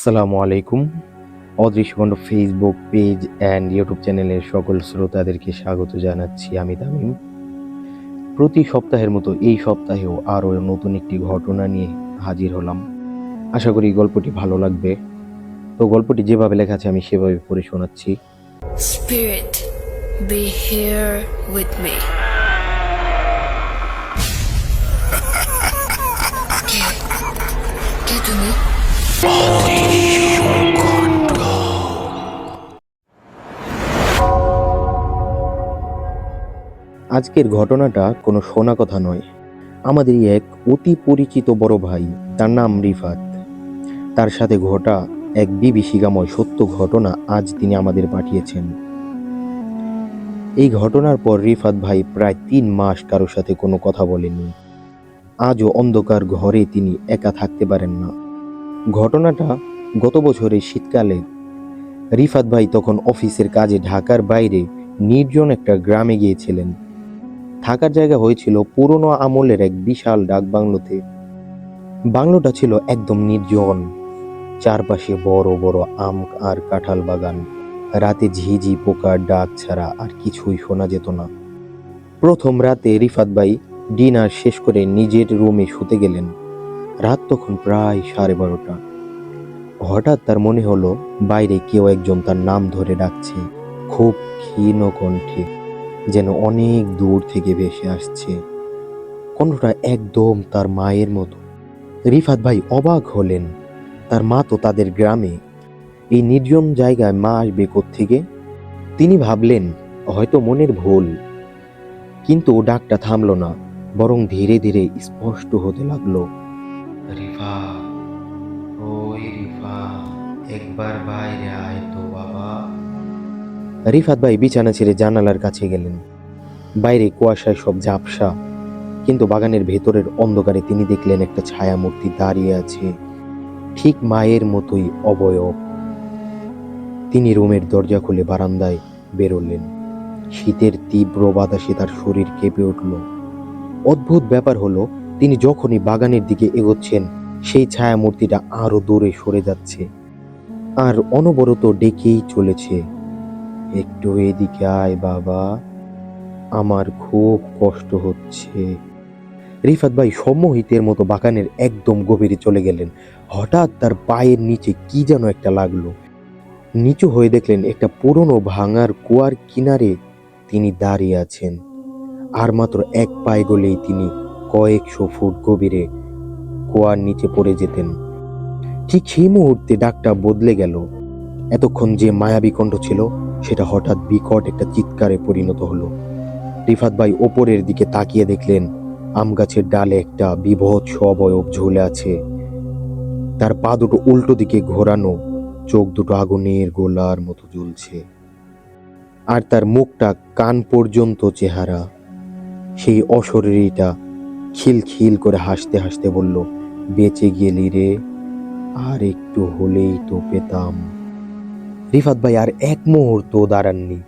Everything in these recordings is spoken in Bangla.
আসসালামু আলাইকুম। অদৃশ্যখণ্ড ফেসবুক পেজ অ্যান্ড ইউটিউব চ্যানেলের সকল শ্রোতাদেরকে স্বাগত জানাচ্ছি আমি তামিম। প্রতি সপ্তাহের মতো এই সপ্তাহেও আরও নতুন একটি ঘটনা নিয়ে হাজির হলাম। আশা করি গল্পটি ভালো লাগবে। তো গল্পটি যেভাবে লেখা আছে আমি সেভাবে পড়ে শোনাচ্ছি। Spirit, be here with me. কে? কে তুমি? আজকের ঘটনাটা কোনো শোনা কথা নয়। আমাদেরই এক অতি পরিচিত বড় ভাই, তার নাম রিফাত। তার সাথে ঘটা এক বিভীষিকাময় সত্য ঘটনা আজ তিনি আমাদের পাঠিয়েছেন। এই ঘটনার পর রিফাত ভাই প্রায় তিন মাস কারোর সাথে কোনো কথা বলেনি। আজও অন্ধকার ঘরে তিনি একা থাকতে পারেন না। ঘটনাটা গত বছরের শীতকালে। রিফাত ভাই তখন অফিসের কাজে ঢাকার বাইরে নির্জন একটা গ্রামে গিয়েছিলেন। থাকার জায়গা হয়েছিল পুরনো আমলের এক বিশাল ডাক বাংলোতে। বাংলোটা ছিল একদম নির্জন, চারপাশে বড় বড় আম আর কাঁঠাল বাগান। রাতে ঝিঝি পোকার ডাক ছাড়া আর কিছুই শোনা যেত না। প্রথম রাতে রিফাত ভাই ডিনার শেষ করে নিজের রুমে শুতে গেলেন। রাত তখন প্রায় সাড়ে বারোটা। হঠাৎ তার মনে হলো, বাইরে কেউ একজন তার নাম ধরে ডাকছে। খুব ক্ষীণ কণ্ঠে যেন অনেক দূর থেকে ভেসে আসছে। কণ্ঠটা একদম তার মায়ের মতো। রিফাত ভাই অবাক হলেন। তার মা তো তাদের গ্রামে। এই নির্জন জায়গায় মা আসবে থেকে তিনি ভাবলেন, হয়তো মনের ভুল। কিন্তু ডাকটা থামলো না, বরং ধীরে ধীরে স্পষ্ট হতে লাগল। রিফা, ওই রিফা, একবার বাইরে আয় তো বাবা। রিফাত ভাই বিছানা ছেড়ে জানালার কাছে গেলেন। বাইরে কুয়াশায় সব ঝাপসা, কিন্তু বাগানের ভেতরের অন্ধকারে তিনি দেখলেন একটা ছায়া মূর্তি দাঁড়িয়ে আছে, ঠিক মায়ের মতোই অবয়ব। তিনি রুমের দরজা খুলে বারান্দায় বেরোলেন। শীতের তীব্র বাতাসে তার শরীর কেঁপে উঠল। অদ্ভুত ব্যাপার হলো, তিনি যখনই বাগানের দিকে এগোচ্ছেন, সেই ছায়া মূর্তিটা আরও দূরে সরে যাচ্ছে, আর অনবরত ডেকেই চলেছে। একটু এদিকে আয় বাবা। আমার খুব কষ্ট হচ্ছে। রিফাত ভাই সম্মোহিতের মতো বাগানের একদম গভীরে চলে গেলেন। হঠাৎ তার পায়ের নিচে কি যেন একটা লাগল। নিচু হয়ে দেখলেন একটা পুরনো ভাঙার কুয়ার কিনারে তিনি দাঁড়িয়ে আছেন। আর মাত্র এক পায়ে গলেই তিনি কয়েকশো ফুট গভীরে কুয়ার নিচে পড়ে যেতেন। ঠিক সেই মুহূর্তে ডাকটা বদলে গেল। এতক্ষণ যে মায়াবী কণ্ঠ ছিল, সেটা হঠাৎ বিকট একটা চিৎকারে পরিণত হলো। রিফাত ভাই ওপরের দিকে তাকিয়ে দেখলেন, আম গাছের ডালে একটা বিভৎস অবয়ব ঝুলে আছে। তার পা দুটো উল্টো দিকে ঘোরানো, চোখ দুটো আগুনের গোলার মতো জ্বলছে। আর তার মুখটা কান পর্যন্ত চেহারা। সেই অশরীরীটা খিলখিল করে হাসতে হাসতে বলল, বেঁচে গেলি রে, আর একটু হলেই তো পেতাম। রিফাত ভাই আর এক মুহূর্ত দাঁড়াননি।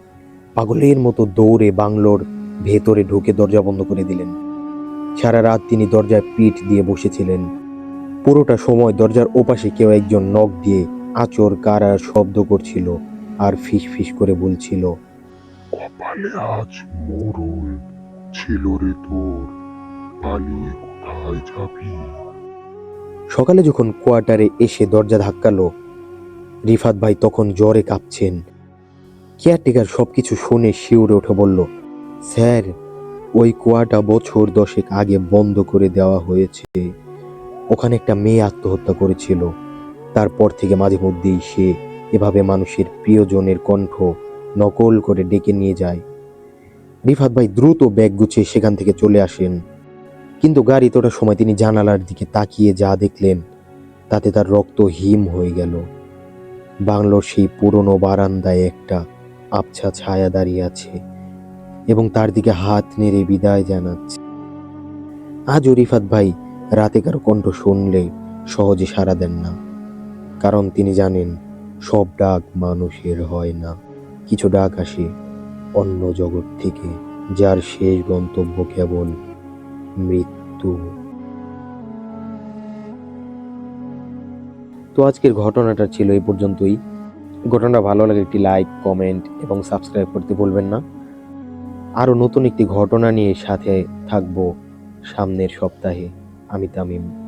পাগলের মতো দৌড়ে বাংলোর ভেতরে ঢুকে দরজা বন্ধ করে দিলেন। সারা রাত তিনি দরজায় পিঠ দিয়ে বসেছিলেন। পুরোটা সময় দরজার ওপাশে কেউ একজন নখ দিয়ে আচর কারার শব্দ করছিল আর ফিস ফিস করে বলছিল কপালে আজ মোড়ল ছিল রে তোর পালিয়ে কোথায় যাবি? সকালে যখন কোয়ার্টারে এসে দরজা ধাক্কালো রিফাত ভাই তখন জ্বরে কাঁপছেন। কেয়ারটেকার সব কিছু শুনে শিউরে উঠে বলল, স্যার, ওই কুয়াটা বছর দশেক আগে বন্ধ করে দেওয়া হয়েছে। ওখানে একটা মেয়ে আত্মহত্যা করেছিল। তারপর থেকে মাঝে মধ্যেই সে এভাবে মানুষের প্রিয়জনের কণ্ঠ নকল করে ডেকে নিয়ে যায়। রিফাত ভাই দ্রুত ব্যাগ গুছিয়ে সেখান থেকে চলে আসেন। কিন্তু গাড়ি তোটার সময় তিনি জানালার দিকে তাকিয়ে যা দেখলেন, তাতে তার রক্ত হিম হয়ে গেল। বাংলোর সেই পুরনো বারান্দায় একটা আবছা ছায়া দাঁড়িয়ে আছে এবং তার দিকে হাত নেড়ে বিদায় জানাচ্ছে। আজ রিফাত ভাই রাতে কারও কণ্ঠ শুনলে সহজে সাড়া দেন না, কারণ তিনি জানেন সব ডাক মানুষের হয় না। কিছু ডাক আসে অন্য জগৎ থেকে, যার শেষ গন্তব্য কেবল মৃত্যু। তো আজকের ঘটনাটা ছিল এই পর্যন্তই। ঘটনাটা ভালো লাগে একটি লাইক, কমেন্ট এবং সাবস্ক্রাইব করতে ভুলবেন না। আরও নতুন একটি ঘটনা নিয়ে সাথে থাকব সামনের সপ্তাহে। আমি তামিম।